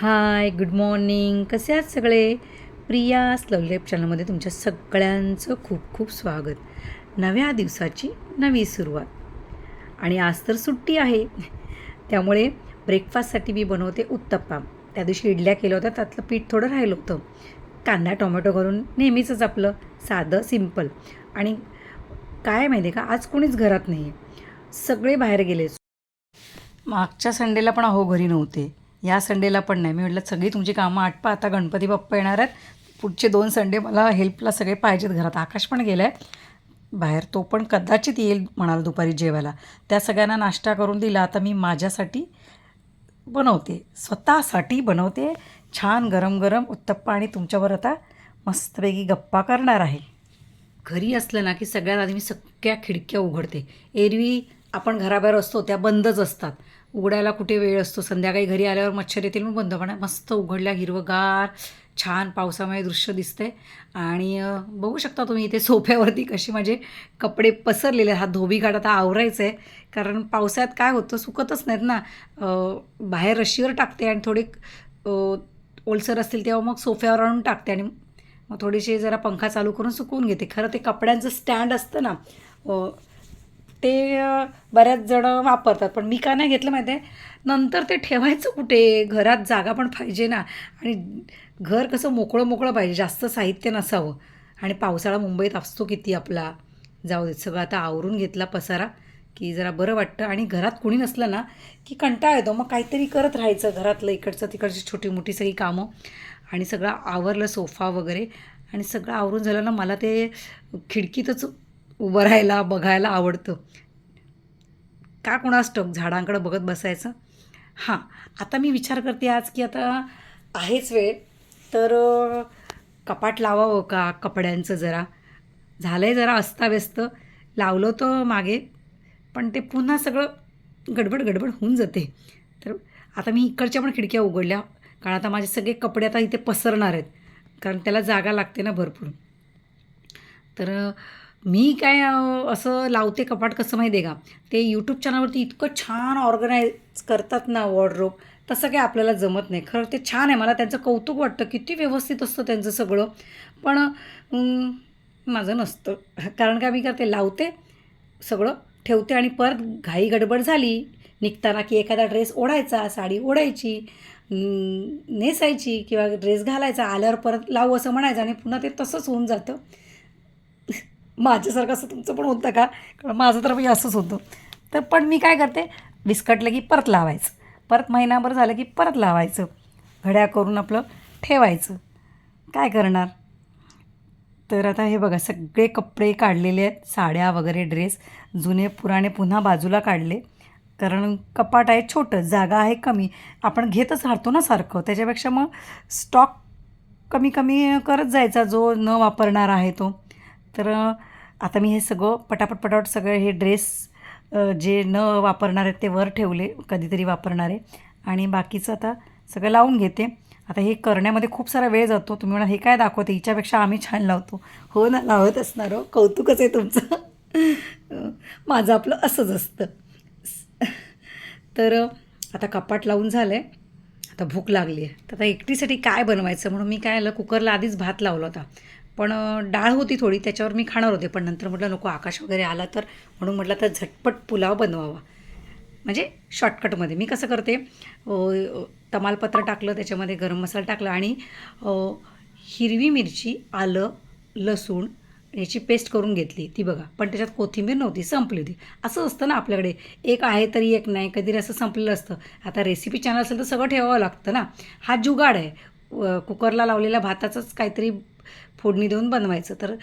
Hi good morning. कसे आहात सगळे? प्रिया लवलेप चॅनलमध्ये तुमच्या सगळ्यांचं खूप खूप स्वागत. नव्या दिवसाची नवी सुरुवात. आणि आज तर सुट्टी आहे. त्यामुळे ब्रेकफास्टसाठी मी बनवते उत्तप्पा. त्या दिवशी इडल्या केल्या होत्या त्यातलं पीठ थोडं राहिलं होतं. कांदा टोमॅटो घालून नेहमीचंच आपलं साधं सिंपल आणि काय माहिती आहे का आज कोणीच घरात नाही आहे सगळे बाहेर गेले मागच्या संडेला पण अहो घरी नव्हते. या संडेला पण नाही. मी म्हटलं सगळी तुमची कामं आटपा आता गणपती बाप्पा येणार आहेत. पुढचे दोन संडे मला हेल्पला सगळे पाहिजेत घरात. आकाश पण गेला आहे बाहेर तो पण कदाचित येईल म्हणाल दुपारी जेवायला. त्या सगळ्यांना नाश्ता करून दिला. आता मी माझ्यासाठी बनवते. स्वतःसाठी बनवते. छान गरम गरम उत्तप्पा आणि तुमच्यावर आता मस्तपैकी गप्पा करणार आहे. घरी असलं ना की सगळ्यात आधी मी सगळ्या खिडक्या उघडते. एरवी आपण घराबाहेर असतो त्या बंदच असतात. उघडायला कुठे वेळ असतो? संध्याकाळी घरी आल्यावर मच्छर येतील म्हणून बंद. पण मस्त उघडल्या हिरवगार छान पावसामुळे दृश्य दिसते आणि बघू शकता तुम्ही इथे सोफ्यावरती कशी माझे कपडे पसरलेले आहेत. हा धोबी घाट आता आवरायचं आहे कारण पावसाळ्यात काय होतं? सुकतच नाहीत ना. बाहेर रशीवर टाकते आणि थोडे ओलसर असतील तेव्हा मग सोफ्यावर आणून टाकते. आणि मग थोडेसे जरा पंखा चालू करून सुकवून घेते. खरं ते कपड्यांचं स्टँड असतं ना ते बऱ्याच जणं वापरतात. पण मी का नाही घेतलं माहिती आहे नंतर ते ठेवायचं कुठे? घरात जागा पण पाहिजे ना. आणि घर कसं मोकळं मोकळं पाहिजे. जास्त साहित्य नसावं. आणि पावसाळा मुंबईत असतो किती आपला. जाऊ देत. सगळं आता आवरून घेतला पसारा की जरा बरं वाटतं. आणि घरात कुणी नसलं ना की कंटाळा येतो. मग काहीतरी करत राहायचं घरातलं. इकडचं तिकडची छोटी मोठी सगळी कामं. आणि सगळं आवरलं सोफा वगैरे. आणि सगळं आवरून झालं ना मला ते खिडकीतच उभं राहायला बघायला आवडतं. का कोणास टोक झाडांकडं बघत बसायचं. हां आता मी विचार करते आज की आता आहेच वेळ तर कपाट लावावं का कपड्यांचं जरा? झालं आहे जरा अस्ताव्यस्त. लावलं होतं मागे पण ते पुन्हा सगळं गडबड गडबड होऊन जाते. तर आता मी इकडच्या पण खिडक्या उघडल्या कारण आता माझे सगळे कपडे आता इथे पसरणार आहेत कारण त्याला जागा लागते ना भरपूर. तर मी काय असं लावते कपाट कसं माहिती आहे का? ते यूट्यूब चॅनलवरती इतकं छान ऑर्गनाईज करतात ना वॉर्डरोब तसं काय आपल्याला जमत नाही. खरं ते छान आहे. मला त्यांचं कौतुक वाटतं. किती व्यवस्थित असतं त्यांचं सगळं. पण माझं नसतं. कारण काय मी करते लावते सगळं ठेवते आणि परत घाई गडबड झाली निघताना की एखादा ड्रेस ओढायचा साडी ओढायची नेसायची किंवा ड्रेस घालायचा आल्यावर परत लावू असं म्हणायचं आणि पुन्हा ते तसंच होऊन जातं. माझ्यासारखं असं तुमचं पण होतं का? कारण माझं तर मी असंच होतं. तर पण मी काय करते? विस्कटलं की परत लावायचं. परत महिनाभर झालं की परत लावायचं. घड्या करून आपलं ठेवायचं. काय करणार? तर आता हे बघा सगळे कपडे काढलेले आहेत. साड्या वगैरे ड्रेस जुने पुराणे पुन्हा बाजूला काढले. कारण कपाट आहे छोटं जागा आहे कमी. आपण घेतच राहतो ना सारखं. त्याच्यापेक्षा मग स्टॉक कमी कमी करत जायचा जो न वापरणार आहे तो. तर आता मी हे सगळं पटापट पटापट सगळे हे ड्रेस जे न वापरणार आहेत ते वर ठेवले कधीतरी वापरणारे. आणि बाकीचं आता सगळं लावून घेते. आता हे करण्यामध्ये खूप सारा वेळ जातो. तुम्ही म्हणा हे काय दाखवते? हिच्यापेक्षा आम्ही छान लावतो. हो ना लावत असणार हो. कौतुकच आहे तुमचं. माझं आपलं असंच असतं. तर आता कपाट लावून झालं आहे आता भूक लागली आहे. तर आता एकटीसाठी काय बनवायचं? म्हणून मी काय आलं कुकरला आधीच भात लावला होता. पण डाळ होती थोडी त्याच्यावर मी खाणार होते पण नंतर म्हटलं नको आकाश वगैरे आला तर. म्हणून म्हटलं तर झटपट पुलाव बनवावा. म्हणजे शॉर्टकटमध्ये मी कसं करते तमालपत्र टाकलं त्याच्यामध्ये गरम मसाला टाकला आणि हिरवी मिरची आलं लसूण याची पेस्ट करून घेतली ती बघा. पण त्याच्यात कोथिंबीर नव्हती संपली होती. असं असतं ना आपल्याकडे. एक आहे तरी एक नाही कधीतरी असं संपलेलं असतं. आता रेसिपी चॅनल असेल तर सगळं ठेवावं लागतं ना. हा जुगाड आहे. कुकरला लावलेल्या भाताचंच काहीतरी फोडणी देऊन बनवायचं. तर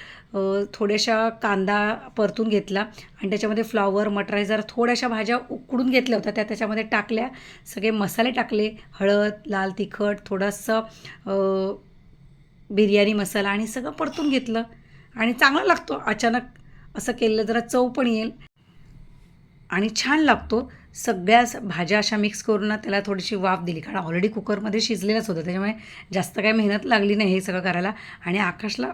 थोड्याशा कांदा परतून घेतला आणि त्याच्यामध्ये फ्लॉवर मटरायझर थोड्याशा भाज्या उकडून घेतल्या होत्या. त्या त्याच्यामध्ये टाकल्या. सगळे मसाले टाकले. हळद लाल तिखट थोडंसं बिर्याणी मसाला आणि सगळं परतून घेतलं. आणि चांगला लागतो. अचानक असं केलं जरा चव पण येईल. आणि छान लागतो. सगळ्या स- भाज्या अशा मिक्स करून ना त्याला थोडीशी वाफ दिली. कारण ऑलरेडी कुकरमध्ये शिजलेलंच होतं. त्याच्यामुळे जास्त काय मेहनत लागली नाही हे सगळं करायला. आणि आकाशला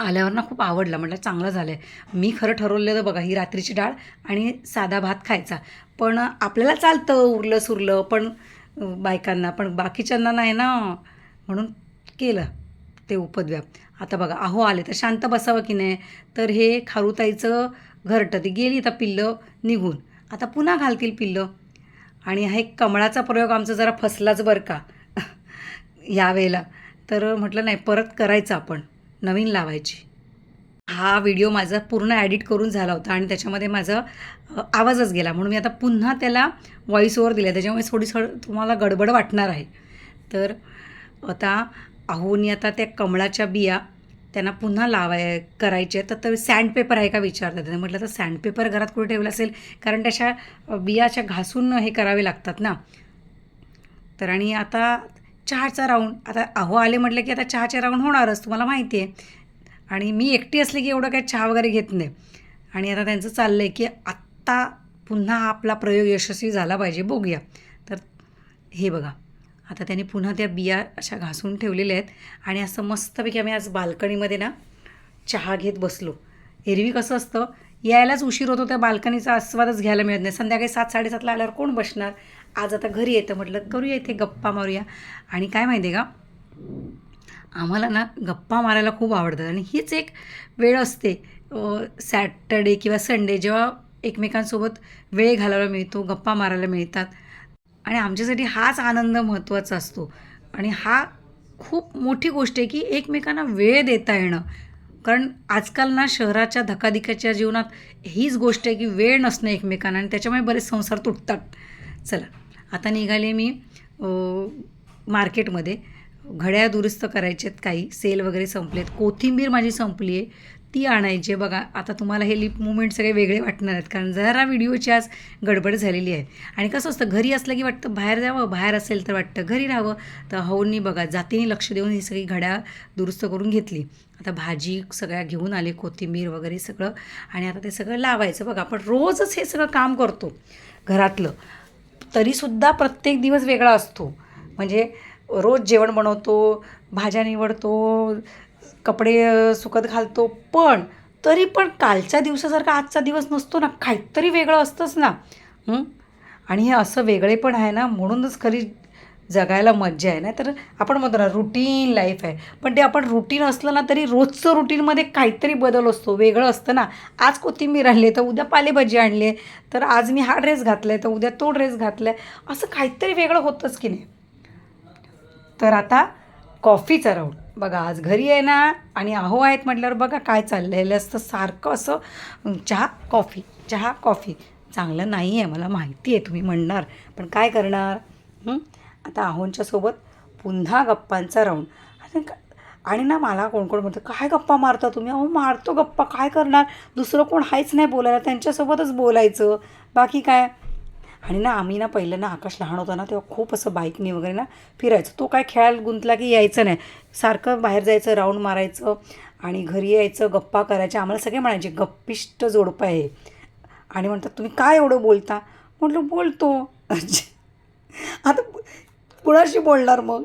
आल्यावर ना खूप आवडला. म्हटलं चांगलं झालं आहे मी खरं ठरवलेलं बघा ही रात्रीची डाळ आणि साधा भात खायचा. पण आपल्याला चालतं उरलं सुरलं. पण बायकांना पण बाकीच्यांना नाही ना. म्हणून केलं ते उपद्व्याप. आता बघा अहो आले तर शांत बसावं की नाही? तर हे खारुताईचं घरटं ती गेली आता पिल्लं. निघून. आता पुन्हा घालतील पिल्लं. आणि हा एक कमळाचा प्रयोग आमचा जरा फसलाच बरं का. यावेळेला तर म्हटलं नाही परत करायचं आपण. नवीन लावायची. हा व्हिडिओ माझा पूर्ण ॲडिट करून झाला होता आणि त्याच्यामध्ये माझा आवाजच गेला. म्हणून मी आता पुन्हा त्याला व्हॉईस ओवर दिला त्याच्यामुळे थोडीसं तुम्हाला गडबड वाटणार आहे. तर आता अहोनी आता त्या कमळाच्या बिया त्यांना पुन्हा लावाय करायचे. तर तर सँडपेपर आहे का विचारतात. त्यांनी म्हटलं तर सँडपेपर घरात कुठे ठेवलं असेल? कारण त्याच्या बियाच्या बिया अशा घासून हे करावे लागतात ना. तर आणि आता चहाचा राऊंड आता अहो आले म्हटलं की आता चहाचे राऊंड होणारच तुम्हाला माहिती आहे आणि मी एकटी असले की एवढं काही चहा वगैरे घेत नाही. आणि आता त्यांचं चाललं आहे की आत्ता पुन्हा आपला प्रयोग यशस्वी झाला पाहिजे. बघूया. तर हे बघा. आता त्याने पुन्हा त्या बिया अशा घासून ठेवलेल्या आहेत. आणि असं मस्तपैकी आम्ही आज बाल्कनीमध्ये ना चहा घेत बसलो. एरवी कसं असतं? यायलाच उशीर होतो त्या बाल्कनीचा आस्वादच घ्यायला मिळत नाही. संध्याकाळी सात साडेसातला आल्यावर कोण बसणार? आज आता घरी येतं म्हटलं करूया इथे गप्पा मारूया. आणि काय माहिती आहे का? आम्हाला ना गप्पा मारायला खूप आवडतात. आणि हीच एक वेळ असते. सॅटर्डे किंवा संडे जेव्हा एकमेकांसोबत वेळ घालायला मिळतो गप्पा मारायला मिळतात. आणि आमच्यासाठी हाच आनंद महत्त्वाचा असतो. आणि हा खूप मोठी गोष्ट आहे की एकमेकांना वेळ देता येणं. कारण आजकाल ना शहराच्या धकाधिकाच्या जीवनात हीच गोष्ट आहे की वेळ नसणं एकमेकांना आणि त्याच्यामुळे बरेच संसार तुटतात. चला आता निघाले मी मार्केटमध्ये. घड्याळ दुरुस्त करायचे आहेत काही सेल वगैरे संपलेत. कोथिंबीर माझी संपली आहे ती आणायची आहे. बघा आता तुम्हाला हे लिप मुवमेंट सगळे वेगळे वाटणार आहेत कारण जरा व्हिडिओची आज गडबड झालेली आहे. आणि कसं असतं घरी असलं की वाटतं बाहेर जावं बाहेर असेल तर वाटतं घरी राहावं. तर हौनी बघा जातीने लक्ष देऊन ही सगळी घड्या दुरुस्त करून घेतली. आता भाजी सगळ्या घेऊन आले कोथिंबीर वगैरे सगळं. आणि आता ते सगळं लावायचं. बघा आपण रोजच हे सगळं काम करतो घरातलं. तरीसुद्धा प्रत्येक दिवस वेगळा असतो. म्हणजे रोज जेवण बनवतो भाज्या निवडतो कपडे सुकत घालतो. पण तरी पण कालच्या दिवसासारखा आजचा दिवस नसतो ना. काहीतरी वेगळं असतंच ना. आणि हे असं वेगळे पण आहे ना म्हणूनच खरी जगायला मज्जा आहे. ना तर आपण म्हणतो ना रुटीन लाईफ आहे. पण ते आपण रुटीन असलं ना तरी रोजचं रुटीनमध्ये काहीतरी बदल असतो. वेगळं असतं ना. आज कोथिंबीर आणली तर उद्या पालेभाजी आणली तर आज मी हा ड्रेस घातला आहे तर उद्या तो ड्रेस घातला आहे असं काहीतरी वेगळं होतंच की नाही. तर आता कॉफीचा राऊंड बघा आज घरी आहे ना आणि अहो आहेत म्हटल्यावर बघा काय चाललेलं असतं सारखं असं चहा कॉफी चहा कॉफी. चांगलं नाही आहे मला माहिती आहे तुम्ही म्हणणार. पण काय करणार? आता अहोंच्या सोबत पुन्हा गप्पांचा राऊंड आणि ना मला कोण कोण म्हणतं काय गप्पा मारता तुम्ही? अहो मारतो गप्पा काय करणार? दुसरं कोण आहेच नाही बोलायला त्यांच्यासोबतच बोलायचं. बाकी काय? आणि ना आम्ही ना पहिलं ना आकाश लहान होता ना तेव्हा खूप असं बाईकने वगैरे ना फिरायचं. तो काय खेळायला गुंतला की यायचं नाही. सारखं बाहेर जायचं राऊंड मारायचं आणि घरी यायचं गप्पा करायच्या. आम्हाला सगळे म्हणायचे गप्पिष्ट जोडपं आहे. आणि म्हणतात तुम्ही काय एवढं बोलता? म्हटलं बोलतो. आता कुणाशी बोलणार मग?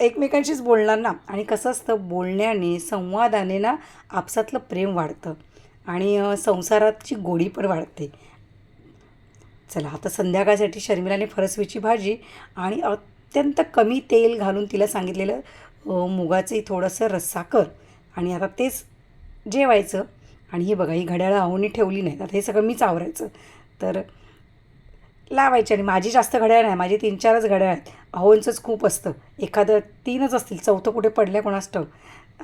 एकमेकांशीच बोलणार ना. आणि कसं असतं बोलण्याने संवादाने ना आपसातलं प्रेम वाढतं आणि संसाराची गोडी पण वाढते. चला आता संध्याकाळसाठी शर्मिलाने फरसवीची भाजी आणि अत्यंत कमी तेल घालून तिला सांगितलेलं अ, थोडंसं रस्सा कर आणि आता तेच जेवायचं. आणि हे बघा ही घड्याळं आहोनी ठेवली नाहीत. आता हे सगळं मीच आवरायचं. तर लावायची. आणि माझी जास्त घड्याळ नाही. माझी तीन चारच घड्याळ आहेत. अहोंचंच खूप असतं. एखादं तीनच असतील. चौथं कुठे पडलं कोणास ठाऊक.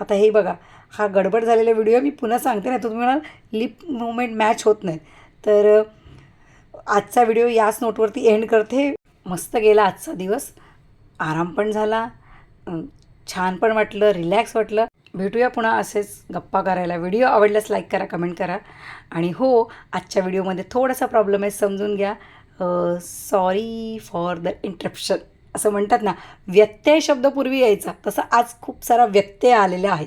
आता हे बघा हा गडबड झालेला व्हिडिओ मी पुन्हा सांगते. ना तुम्ही म्हणाल लिप मुवमेंट मॅच होत नाही. तर आजचा व्हिडिओ याच नोटवरती एंड करते. मस्त गेला आजचा दिवस. आराम पण झाला. छान पण वाटलं रिलॅक्स वाटलं. भेटूया पुन्हा असेच गप्पा करायला. व्हिडिओ आवडल्यास लाईक करा कमेंट करा. आणि हो आजच्या व्हिडिओमध्ये थोडासा प्रॉब्लेम आहे समजून घ्या. सॉरी फॉर द इंटरप्शन असं म्हणतात ना व्यत्यय शब्द पूर्वी यायचा. तसं आज खूप सारा व्यत्यय आलेला आहे.